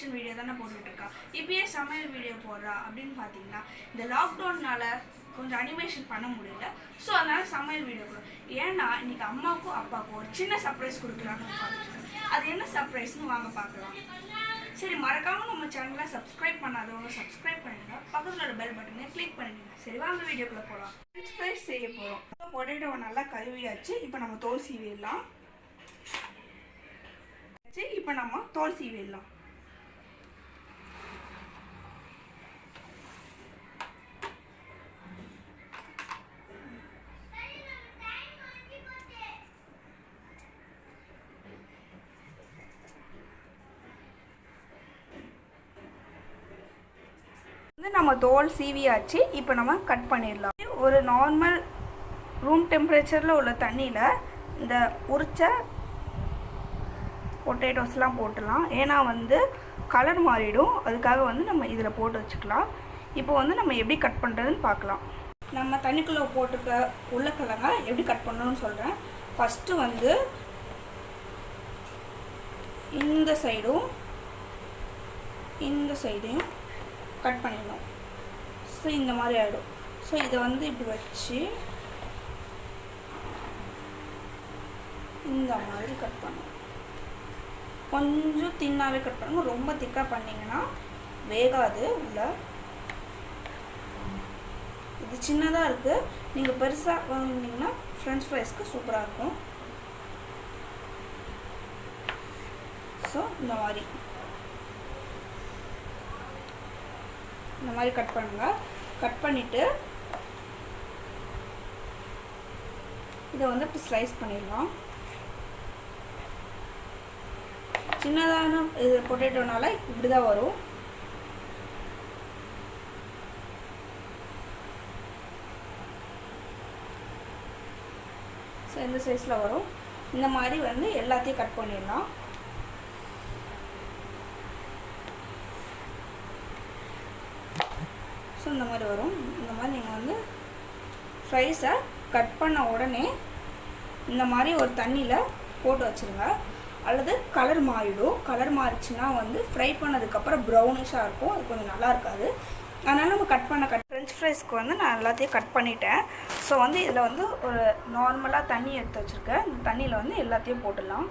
நாள் வீடியோ தானே போட்டுட்டு இருக்கா இப்பயே சமையல் வீடியோ போடுறா அப்படின்னு பார்த்தீங்கன்னா இந்த லாக்டவுன்னால கொஞ்சம் அனிமேஷன் பண்ண முடியல. ஸோ அதனால சமையல் வீடியோ போடுறோம் ஏன்னா இன்னைக்கு அம்மாவுக்கும் அப்பாவுக்கும் ஒரு சின்ன சர்ப்ரைஸ் கொடுக்கலான்னு பார்த்துருக்கேன் அது என்ன சர்ப்ரைஸ்னு வாங்க பார்க்கலாம் சரி மறக்காம நம்ம சேனலை சப்ஸ்கிரைப் பண்ணாதவங்க சப்ஸ்கிரைப் பண்ணிடுங்க பக்கத்தில் ஒரு பெல் பட்டனை கிளிக் பண்ணிடுங்க. சரி வாங்க வீடியோக்குள்ளே போகலாம் ஃப்ரெஞ்ச் ஃப்ரைஸ் செய்ய போகிறோம் பொட்டேட்டோவை நல்லா கழுவியாச்சு. இப்போ நம்ம தோல் சீவிடலாம். சரி இப்போ நம்ம தோல் சீவிடலாம். நம்ம தோல் சீவியாச்சு இப்போ நம்ம கட் பண்ணிடலாம். ஒரு நார்மல் ரூம் டெம்பரேச்சரில் உள்ள தண்ணியில் இந்த உரிச்ச பொட்டேட்டோஸ்லாம் போட்டுடலாம். ஏன்னா வந்து கலர் மாறிடும். அதுக்காக வந்து நம்ம இதில் போட்டு வச்சுக்கலாம். இப்போ வந்து நம்ம எப்படி கட் பண்ணுறதுன்னு பார்க்கலாம். நம்ம தண்ணிக்குள்ளே போட்டுக்க உருளைக்கிழங்க எப்படி கட் பண்ணணும்னு சொல்கிறேன் ஃபஸ்ட்டு வந்து இந்த சைடும் இந்த சைடையும் கட் பண்ணிடணும். ஸோ இந்த மாதிரி ஆகிடும் ஸோ இதை வந்து இப்படி வச்சு இந்த மாதிரி கட் பண்ணணும். கொஞ்சம் தின்னாகவே கட் பண்ணணும் ரொம்ப திக்காக பண்ணிங்கன்னா வேகாது உள்ள. இது சின்னதாக இருக்குது நீங்கள் பெருசாக வாங்கினீங்கன்னா ஃப்ரெஞ்ச் ஃப்ரைஸ்க்கு சூப்பராக இருக்கும். ஸோ இந்த மாதிரி. இந்த மாதிரி கட் பண்ணுங்கள் கட் பண்ணிவிட்டு இதை வந்து இப்படி ஸ்லைஸ் பண்ணிடலாம். சின்னதான இது பொட்டேட்டோனால இப்படி தான் வரும். ஸோ இந்த சைஸில் வரும். இந்த மாதிரி வந்து எல்லாத்தையும் கட் பண்ணிடலாம். ஸோ இந்த மாதிரி வரும். இந்த மாதிரி நீங்கள் வந்து ஃப்ரைஸை கட் பண்ண உடனே இந்த மாதிரி ஒரு தண்ணியில் போட்டு வச்சுருங்க. அல்லது கலர் மாறிடும். கலர் மாறிச்சுன்னா வந்து ஃப்ரை பண்ணதுக்கப்புறம் ப்ரௌனிஷாக இருக்கும். அது கொஞ்சம் நல்லா இருக்காது. அதனால் நம்ம கட் பண்ண கட் ஃப்ரெஞ்ச் ஃப்ரைஸ்க்கு வந்து நான் எல்லாத்தையும் கட் பண்ணிட்டேன். ஸோ வந்து இதில் வந்து ஒரு நார்மலாக தண்ணி எடுத்து வச்சுருக்கேன். இந்த தண்ணியில் வந்து எல்லாத்தையும் போட்டுடலாம்.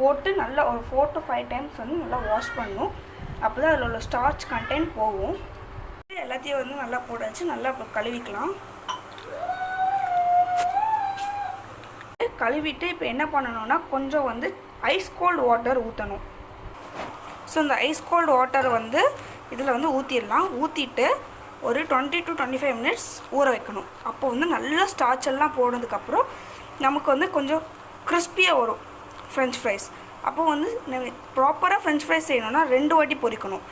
போட்டு நல்லா ஒரு ஃபோர் டு ஃபைவ் டைம்ஸ் வந்து நல்லா வாஷ் பண்ணணும் அப்போ தான் அதில் உள்ள ஸ்டார்ச் கண்டென்ட் போகும். எல்லாத்தையும் வந்து நல்லா போட வச்சு நல்லா கழுவிக்கலாம். கழுவிட்டு இப்போ என்ன பண்ணணும்னா கொஞ்சம் வந்து ஐஸ் கோல்டு வாட்டர் ஊற்றணும் ஸோ இந்த ஐஸ் கோல்டு வாட்டர் வந்து இதில் வந்து ஊற்றிடலாம் ஊற்றிட்டு ஒரு twenty to twenty five minutes ஊற வைக்கணும். அப்போ வந்து நல்லா ஸ்டார்ச் எல்லாம் போனதுக்கப்புறம் நமக்கு வந்து கொஞ்சம் கிறிஸ்பியாக வரும் ஃப்ரெஞ்ச் ஃப்ரைஸ் அப்போ வந்து ப்ராப்பராக ஃப்ரெஞ்ச் ஃப்ரைஸ் செய்யணும்னா ரெண்டு வாட்டி பொரிக்கணும்.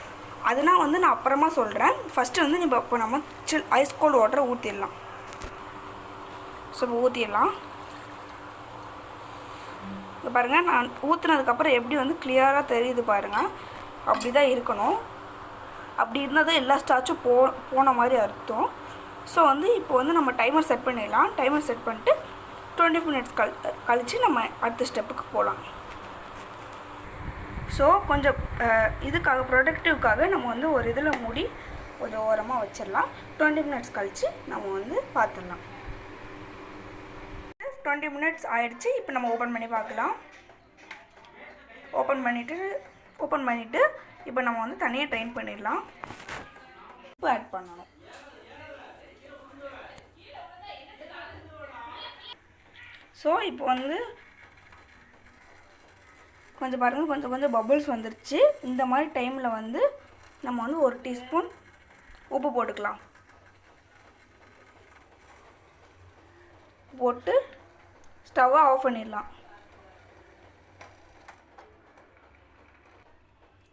அதனால் வந்து நான் அப்புறமா சொல்கிறேன் ஃபஸ்ட்டு வந்து நம்ம இப்போ நம்ம சில் ஐஸ் கோல்டு வாட்டரை ஊற்றிடலாம் ஸோ இப்போ ஊற்றிடலாம் இப்போ பாருங்கள் நான் ஊற்றுனதுக்கப்புறம் எப்படி வந்து கிளியராக தெரியுது பாருங்கள் அப்படி தான் இருக்கணும். அப்படி இருந்தால் தான் எல்லா ஸ்டாச்சும் போ போன மாதிரி அர்த்தம். ஸோ வந்து இப்போ வந்து நம்ம டைமர் செட் பண்ணிடலாம். டைமர் செட் பண்ணிட்டு டுவெண்ட்டி மினிட்ஸ் கழி கழித்து நம்ம அடுத்த ஸ்டெப்புக்கு போகலாம். ஸோ கொஞ்சம் இதுக்காக ப்ரொடக்டிவ்க்காக நம்ம வந்து ஒரு இதில் மூடி கொஞ்சம் ஓரமாக வச்சிடலாம். டுவெண்ட்டி மினிட்ஸ் கழித்து நம்ம வந்து பார்த்துடலாம் டுவெண்ட்டி மினிட்ஸ் ஆயிடுச்சு. இப்போ நம்ம ஓப்பன் பண்ணி பார்க்கலாம் ஓப்பன் பண்ணிவிட்டு ஓப்பன் பண்ணிவிட்டு இப்போ நம்ம வந்து தனியாக ட்ரைன் பண்ணிடலாம். உப்பு ஆட் பண்ணணும். ஸோ இப்போ வந்து கொஞ்சம் பாருங்கள் கொஞ்சம் கொஞ்சம் பபுள்ஸ் வந்துருச்சு. இந்த மாதிரி டைமில் வந்து நம்ம வந்து ஒரு டீஸ்பூன் உப்பு போட்டுக்கலாம். போட்டு ஸ்டவ்வை ஆஃப் பண்ணிடலாம்.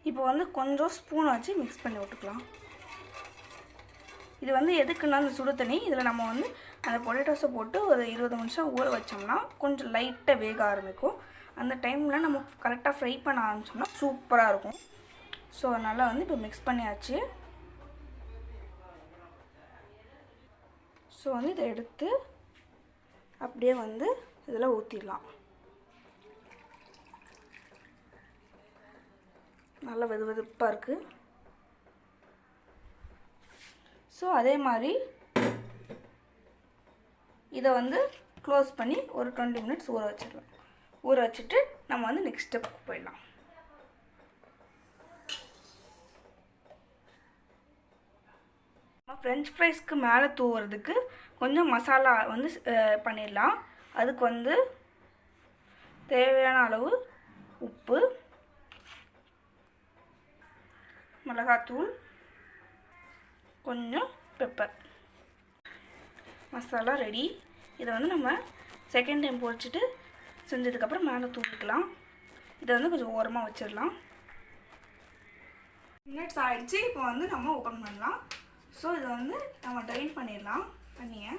இப்போ வந்து கொஞ்சம் ஸ்பூன் வச்சு மிக்ஸ் பண்ணி விட்டுக்கலாம். இது வந்து எதுக்குன்னா அந்த சுடு தண்ணி. இதில் நம்ம வந்து அந்த பொட்டேட்டோஸை போட்டு ஒரு இருபது நிமிஷம் ஊற வச்சோம்னா கொஞ்சம் லைட்டாக வேக ஆரம்பிக்கும். அந்த டைமில் நம்ம கரெக்டாக ஃப்ரை பண்ண ஆரம்பிச்சோம்னா சூப்பராக இருக்கும். ஸோ அதனால் வந்து இப்போ மிக்ஸ் பண்ணியாச்சு. ஸோ வந்து இதை எடுத்து அப்படியே வந்து இதில் ஊற்றிடலாம் நல்லா வெது வெதுப்பாக இருக்குது ஸோ அதே மாதிரி இதை வந்து க்ளோஸ் பண்ணி ஒரு டுவெண்ட்டி மினிட்ஸ் ஊற வச்சிடலாம். ஊற வச்சுட்டு நம்ம வந்து நெக்ஸ்ட் ஸ்டெப்புக்கு போயிடலாம். ஃப்ரெஞ்ச் ஃப்ரைஸ்க்கு மேலே தூவுறதுக்கு கொஞ்சம் மசாலா வந்து பண்ணிடலாம். அதுக்கு வந்து தேவையான அளவு உப்பு மிளகாத்தூள் கொஞ்சம் பெப்பர் மசாலா ரெடி இதை வந்து நம்ம செகண்ட் டைம் பொரிச்சிட்டு செஞ்சதுக்கப்புறம் மேலே தூக்கிக்கலாம் இதை வந்து கொஞ்சம் ஓரமாக வச்சிடலாம். மினிட்ஸ் ஆகிடுச்சு இப்போ வந்து நம்ம ஓப்பன் பண்ணலாம். ஸோ இதை வந்து நம்ம ட்ரைன் பண்ணிடலாம். தண்ணியை.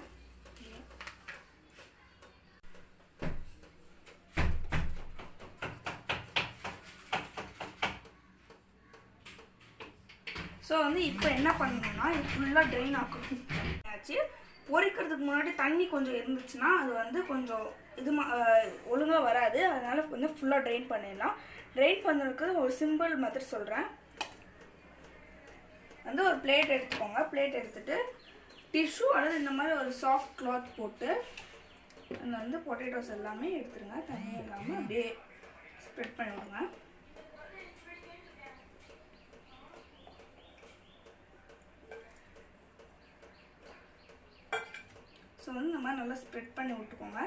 ஸோ வந்து இப்போ என்ன பண்ணணும்னா இது ஃபுல்லாக ட்ரெயின் ஆக்கணும் ஆச்சு. பொரிக்கிறதுக்கு முன்னாடி தண்ணி கொஞ்சம் இருந்துச்சுன்னா அது வந்து கொஞ்சம் இது ஒழுங்காக வராது. அதனால் கொஞ்சம் ஃபுல்லாக ட்ரெயின் பண்ணிடலாம். ட்ரெயின் பண்ணுறதுக்கு ஒரு சிம்பிள் மாதிரி சொல்கிறேன் வந்து ஒரு பிளேட் எடுத்துக்கோங்க. பிளேட் எடுத்துட்டு டிஷ்யூ அல்லது இந்த மாதிரி ஒரு சாஃப்ட் கிளாத் போட்டு அந்த வந்து பொட்டேட்டோஸ் எல்லாமே எடுத்துருங்க. தண்ணி இல்லாமல் அப்படியே ஸ்ப்ரெட் பண்ணிவிடுங்க ஸோ வந்து இந்த மாதிரி நல்லா ஸ்ப்ரெட் பண்ணி விட்டுக்கோங்க.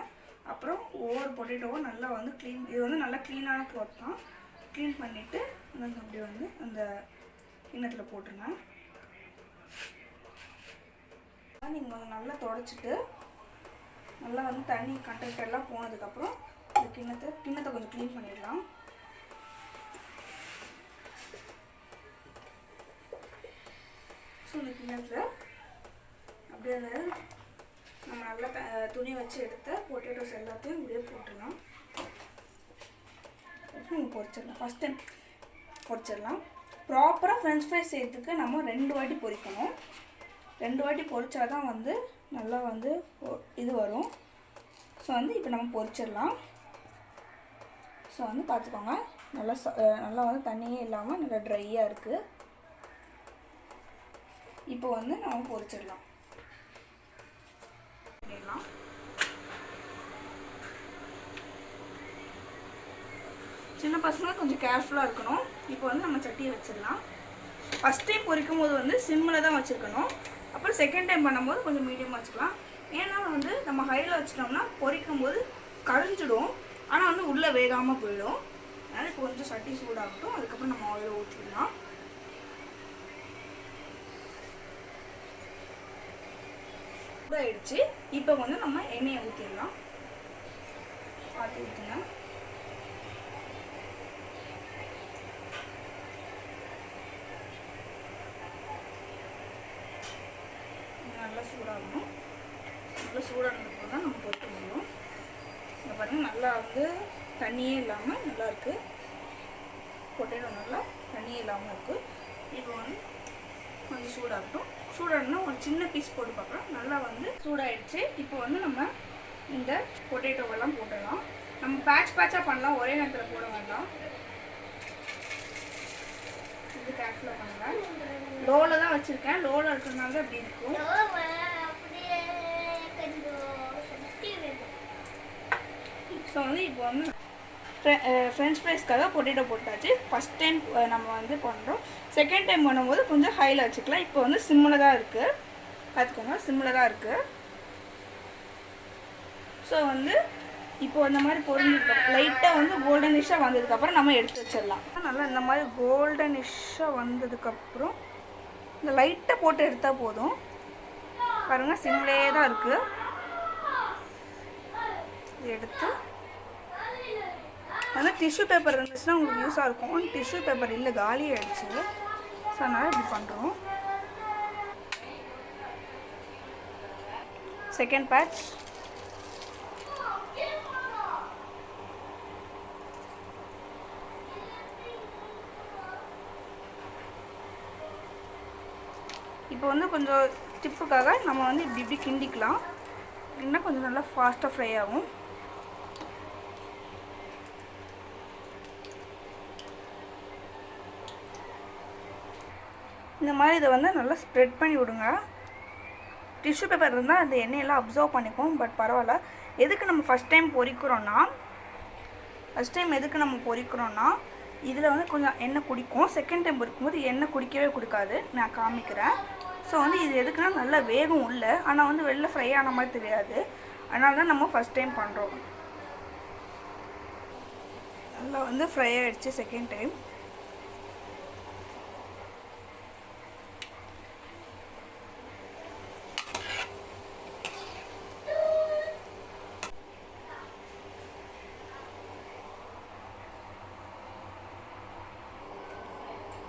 அப்புறம் ஒவ்வொரு பொட்டேட்டோவும் நல்லா வந்து க்ளீன் இது வந்து நல்லா க்ளீனான க்ளாத் தான். க்ளீன் பண்ணிவிட்டு வந்து அப்படியே வந்து அந்த கிண்ணத்தில் போட்டுருங்க. நீங்கள் வந்து நல்லா தொடச்சிட்டு நல்லா வந்து தண்ணி கண்டென்ட் எல்லாம் போனதுக்கப்புறம் இந்த கிண்ணத்தை கிண்ணத்தை கொஞ்சம் க்ளீன் பண்ணிடலாம். ஸோ இந்த கிண்ணத்தில் அப்படியே அந்த நம்ம நல்லா த துணி வச்சு எடுத்து பொட்டேட்டோஸ் எல்லாத்தையும் இப்படியே போட்டுடலாம். பொரிச்சிடலாம். ஃபஸ்ட் டைம் பொரிச்சிடலாம். ப்ராப்பராக ஃப்ரெஞ்ச் ஃப்ரைஸ் செய்யறதுக்கு நம்ம ரெண்டு வாட்டி பொரிக்கணும். ரெண்டு வாட்டி பொரிச்சா தான் வந்து நல்லா வந்து இது வரும். ஸோ வந்து இப்போ நம்ம பொரிச்சிடலாம். ஸோ வந்து பார்த்துக்கோங்க நல்லா ச- நல்லா வந்து தண்ணியே இல்லாமல் நல்லா ட்ரையாக இருக்குது இப்போ வந்து நம்ம பொரிச்சிடலாம். பண்ணிடலாம் சின்ன பசங்க கொஞ்சம் கேர்ஃபுல்லாக இருக்கணும். இப்போ வந்து நம்ம சட்டியை வச்சிடலாம். ஃபஸ்ட் டைம் பொரிக்கும் போது வந்து சிம்மில் தான் வச்சுருக்கணும். அப்புறம் செகண்ட் டைம் பண்ணும்போது கொஞ்சம் மீடியமாக வச்சுக்கலாம். ஏன்னா வந்து நம்ம ஹையில் வச்சிட்டோம்னா பொரிக்கும் போது கரைஞ்சிடும். ஆனால் வந்து உள்ளே வேகாமல் போயிடும். அதனால் இப்போ கொஞ்சம் சட்டி சூடாகட்டும். அதுக்கப்புறம் நம்ம ஆயில் ஊற்றிடலாம் சூடாயிடுச்சு இப்போ வந்து நம்ம எண்ணெயை ஊற்றிடலாம் பார்த்து ஊற்றுங்க நல்லா சூடாகணும். நல்லா சூடானதுக்கு தான் நம்ம பொறுத்து முடியும் இங்கே பாருங்கள் நல்லா வந்து தண்ணியே இல்லாமல் நல்லா இருக்கு. பொட்டேட்டோ நல்லா தண்ணியே இல்லாமல் இருக்குது இப்போ வந்து கொஞ்சம் சூடாகட்டும். சூடாகணும்னா ஒரு சின்ன பீஸ் போட்டு பார்க்கலாம். நல்லா வந்து சூடாயிடுச்சு. இப்போ வந்து நம்ம இந்த பொட்டேட்டோவெல்லாம் போட்டுடலாம். நம்ம பேட்ச் பேட்சாக பண்ணலாம். ஒரே நேரத்தில் போட வேண்டாம். இது கேர்ஃபுல்லாக பண்ணுங்கள் லோவில் தான் வச்சுருக்கேன். லோவில் இருக்கிறதுனால தான் இப்படி இருக்கும். ஸோ வந்து இப்போ வந்து ஃப்ரெஞ்ச் ஃப்ரைஸ்க்காக பொட்டேட்டோ போட்டாச்சு. ஃபஸ்ட் டைம் நம்ம வந்து பண்ணுறோம் செகண்ட் டைம் பண்ணும்போது கொஞ்சம் ஹையில் வச்சுக்கலாம். இப்போ வந்து சிம்மில் தான் இருக்குது பார்த்துக்கோங்க சிம்மில் தான் இருக்குது ஸோ வந்து இப்போ இந்த மாதிரி பொரிஞ்சதுக்கு லைட்டாக வந்து கோல்டனிஷாக வந்ததுக்கப்புறம் நம்ம எடுத்து வச்சிடலாம். நல்லா இந்த மாதிரி கோல்டனிஷாக வந்ததுக்கப்புறம் இந்த லைட்டை போட்டு எடுத்தால் போதும். பாருங்கள் சிம்லேயே தான் இருக்குது எடுத்து அதனால் டிஷ்யூ பேப்பர் இருந்துச்சுன்னா உங்களுக்கு யூஸாக இருக்கும். டிஷ்யூ பேப்பர் இல்லை காலி ஆகிடுச்சு ஸோ அதனால் இப்படி பண்ணுறோம் செகண்ட் பேட்ச் இப்போ வந்து கொஞ்சம் டிப்புக்காக நம்ம வந்து இப்படி இப்படி கிண்டிக்கலாம். இன்னும் கொஞ்சம் நல்லா ஃபாஸ்ட்டாக ஃப்ரை ஆகும். இந்த மாதிரி இதை வந்து நல்லா ஸ்ப்ரெட் பண்ணி விடுங்க. டிஷ்யூ பேப்பர் இருந்தால் அந்த எண்ணெயெல்லாம் அப்சர்வ் பண்ணிக்கும் பட் பரவாயில்ல. எதுக்கு நம்ம ஃபஸ்ட் டைம் பொரிக்கிறோன்னா ஃபஸ்ட் டைம் எதுக்கு நம்ம பொரிக்கிறோன்னா இதில் வந்து கொஞ்சம் எண்ணெய் குடிக்கும். செகண்ட் டைம் பொறிக்கும்போது எண்ணெய் குடிக்கவே கொடுக்காது. நான் காமிக்கிறேன். ஸோ வந்து இது எதுக்குன்னா நல்லா வேகம் இல்லை ஆனால் வந்து வெளில ஃப்ரை ஆன மாதிரி தெரியாது. அதனால தான் நம்ம ஃபஸ்ட் டைம் பண்ணுறோம் நல்லா வந்து ஃப்ரை ஆகிடுச்சு second time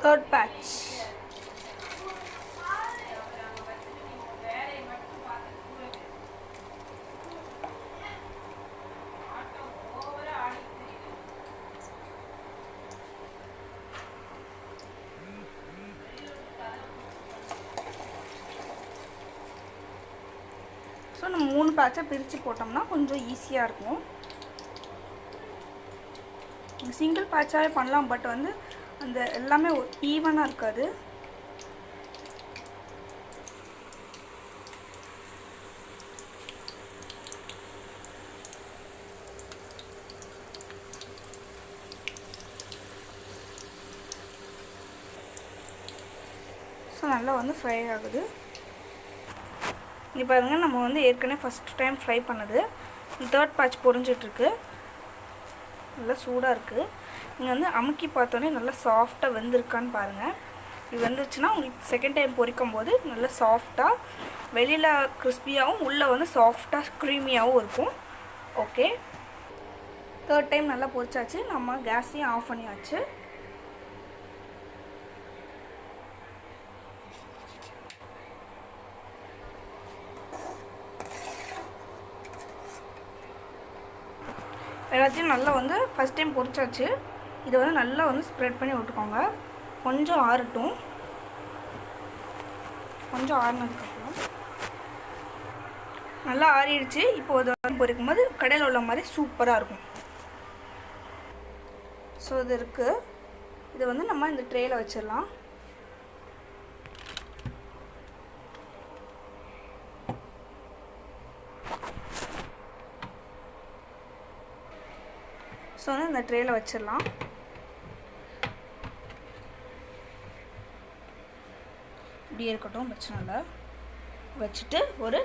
third batch so நம்ம மூணு பேட்சை பிரித்து போட்டோம்னா கொஞ்சம் ஈஸியாக இருக்கும். சிங்கிள் பேட்சாகவே பண்ணலாம் பட் வந்து அந்த எல்லாமே ஈவனாக இருக்காது. ஸோ நல்லா வந்து ஃப்ரை ஆகுது. இங்கே பாருங்க நம்ம வந்து ஏற்கனவே ஃபஸ்ட் டைம் ஃப்ரை பண்ணது. தேர்ட் பேட்ச் பொரிஞ்சிட்ருக்கு. நல்லா சூடாக இருக்குது நீங்கள் வந்து அமுக்கி பார்த்தோன்னே நல்லா சாஃப்டாக வெந்திருக்கான்னு பாருங்கள் இது வந்துச்சுன்னா உங்களுக்கு செகண்ட் டைம் பொரிக்கும் போது நல்லா சாஃப்டாக வெளியில் கிறிஸ்பியாகவும் உள்ளே வந்து சாஃப்டாக க்ரீமியாகவும் இருக்கும். ஓகே தேர்ட் டைம் நல்லா பொரிச்சாச்சு. நம்ம கேஸையும் ஆஃப் பண்ணியாச்சு. எல்லாத்தையும் நல்லா வந்து ஃபஸ்ட் டைம் பொரிச்சாச்சு. இதை வந்து நல்லா வந்து ஸ்ப்ரெட் பண்ணி விட்டுக்கோங்க. கொஞ்சம் ஆறட்டும். கொஞ்சம் ஆறினதுக்கப்புறம். நல்லா ஆறிடுச்சு. இப்போ அது வந்து பொரிக்கும் போது கடையில் உள்ள மாதிரி சூப்பராக இருக்கும். ஸோ இது இருக்குது இதை வந்து நம்ம இந்த ட்ரேயில் வச்சிடலாம். ஸோ வந்து இந்த ட்ரேயில் வச்சிடலாம். அப்படியே இருக்கட்டும் பிரச்சனை இல்லை வச்சுட்டு ஒரு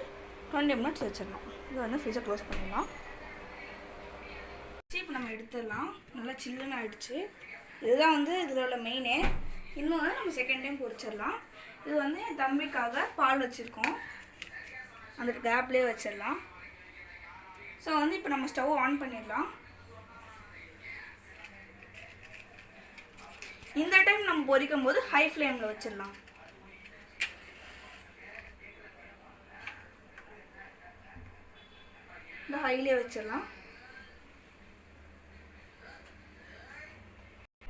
டுவெண்ட்டி மினிட்ஸ் வச்சிடலாம். இது வந்து ஃப்ரிட்ஜை க்ளோஸ் பண்ணிடலாம். இப்போ நம்ம எடுத்துடலாம். நல்லா சில்லுன்னு ஆயிடுச்சு. இதுதான் வந்து இதில் உள்ள மெயினே இன்னும் வந்து நம்ம செகண்ட் டைம் பொரிச்சிடலாம். இது வந்து என் தம்பிக்காக பால் வச்சுருக்கோம். அந்த கேப்லேயே வச்சிடலாம். ஸோ வந்து இப்போ நம்ம ஸ்டவ் ஆன் பண்ணிடலாம். இந்த டைம் நம்ம பொரிக்கும் போது ஹை ஃப்ளேமில் வச்சிடலாம். இந்த ஹைலே வச்சிடலாம்.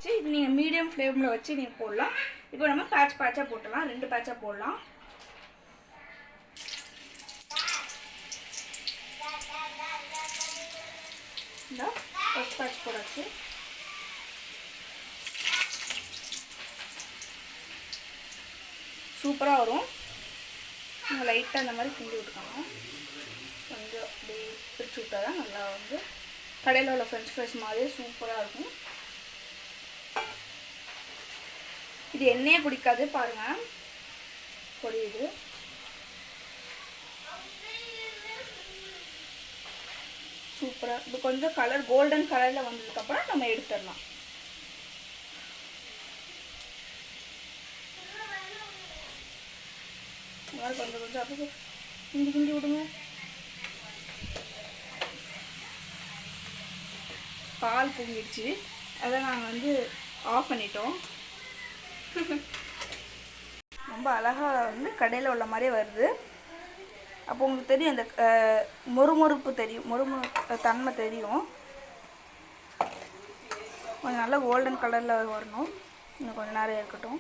சரி இது நீங்கள் மீடியம் ஃப்ளேமில் வச்சு நீங்கள் போடலாம். இப்போ நம்ம பேட்ச் பேட்சாக போட்டுடலாம். ரெண்டு பேட்சாக போடலாம். இந்த ஃபஸ்ட் பேட்ச் போடாச்சு. சூப்பராக வரும். நீங்கள் லைட்டாக அந்த மாதிரி கிண்டி விட்டுக்கணும் கொஞ்சம் அப்படி பிரித்து விட்டா தான் நல்லா வந்து கடையில் உள்ள ஃப்ரெஞ்ச் ஃப்ரைஸ் மாதிரியே சூப்பராக இருக்கும். இது எண்ணெயே பிடிக்காது பாருங்கள் பொரியுது. சூப்பராக இது கொஞ்சம் கலர் கோல்டன் கலரில் வந்ததுக்கப்புறம் நம்ம எடுத்துடலாம். கொஞ்சம் கொஞ்சம் அப்படி கிண்டி கிண்டி விடுங்க. பால் பொங்கிடுச்சு. அதை நாங்கள் வந்து ஆஃப் பண்ணிட்டோம். ரொம்ப அழகாக வந்து கடையில் உள்ள மாதிரியே வருது. அப்போ உங்களுக்கு தெரியும் அந்த மொறுமொறுப்பு தெரியும். மொறுமொறு தன்மை தெரியும். கொஞ்சம் நல்லா கோல்டன் கலரில் வரணும். இன்னும் கொஞ்சம் நேரம் இருக்கட்டும்.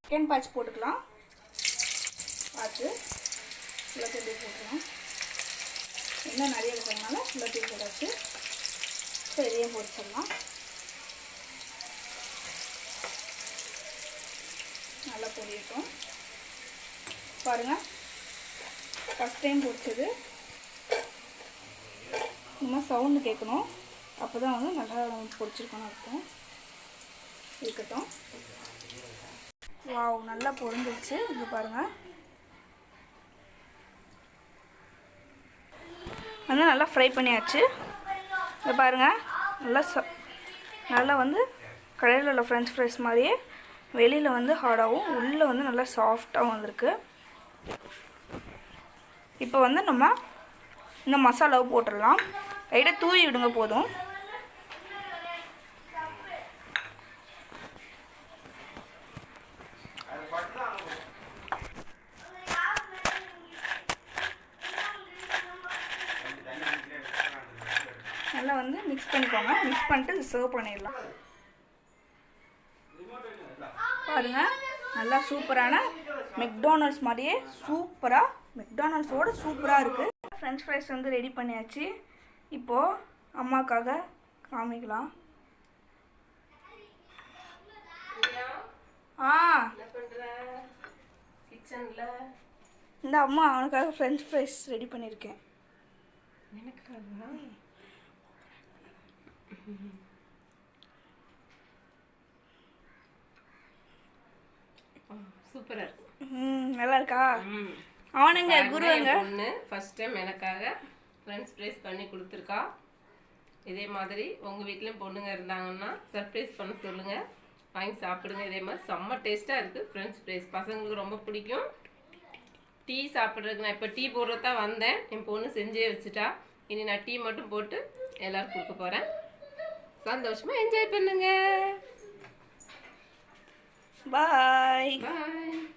சிக்கன் பாய்ச்சி போட்டுக்கலாம். பார்த்து எல்லாத்தையும் போட்டுக்கலாம். இன்னும் நிறைய இருக்கிறதுனால எல்லாத்தையும் போட்டாச்சு சரியாக பொரிச்சிடலாம். பொரியட்டும். பாருங்கள் ஃபஸ்ட் டைம் பொரிச்சது. இந்த மாதிரி சவுண்டு கேட்கணும். அப்போ தான் வந்து நல்லா பொரிச்சிருக்கணும் அர்த்தம். இருக்கட்டும். வாவ் நல்லா பொரிஞ்சிருச்சு. இங்கே பாருங்கள் ஆனால் நல்லா ஃப்ரை பண்ணியாச்சு. இங்கே பாருங்கள் நல்லா ச நல்லா வந்து கடையில் உள்ள ஃப்ரெஞ்ச் ஃப்ரைஸ் மாதிரியே வெளியில் வந்து ஹார்டாகவும் உள்ளே வந்து நல்லா சாஃப்டாகவும் வந்திருக்கு. இப்போ வந்து நம்ம இந்த மசாலாவை போட்டுடலாம். லைட்டாக தூவி விடுங்க போதும் நல்லா வந்து மிக்ஸ் பண்ணிக்கோங்க மிக்ஸ் பண்ணிட்டு சர்வ் பண்ணிடலாம். பாருங்க நல்லா சூப்பரான மெக்டானல்ட்ஸ் மாதிரியே சூப்பராக மெக்டானல்ட்ஸோட சூப்பராக இருக்குது ஃப்ரெஞ்ச் ஃப்ரைஸ் வந்து ரெடி பண்ணியாச்சு. இப்போது அம்மாக்காக காமிக்கலாம். ஆ. கிச்சனில் இந்த அம்மா அவனுக்காக ஃப்ரெஞ்ச் ஃப்ரைஸ் ரெடி பண்ணியிருக்கேன். எனக்காக சூப்பரா இருக்கு. ம் நல்லா இருக்கா? ம். அவனுங்க குருவங்க என் பொண்ணு ஃபர்ஸ்ட் டைம் எனக்காக ஃப்ரெண்ட்ஸ் ப்ரைஸ் பண்ணி கொடுத்துருக்கா. இதே மாதிரி உங்கள் வீட்லேயும் பொண்ணுங்க இருந்தாங்கன்னா சர்ப்ரைஸ் பண்ண சொல்லுங்க. வாங்கி சாப்பிடுங்க. இதே மாதிரி செம்ம டேஸ்ட்டாக இருக்குது ஃப்ரெண்ட்ஸ் ப்ரைஸ் பசங்களுக்கு ரொம்ப பிடிக்கும். டீ சாப்பிட்றதுக்கு நான் இப்போ டீ போடுறது தான் வந்தேன். என் பொண்ணு செஞ்சே வச்சுட்டா. இனி நான் டீ மட்டும் போட்டு எல்லாரும் கொடுக்க போகிறேன் சந்தோஷமாக என்ஜாய் பண்ணுங்க. Bye. Bye.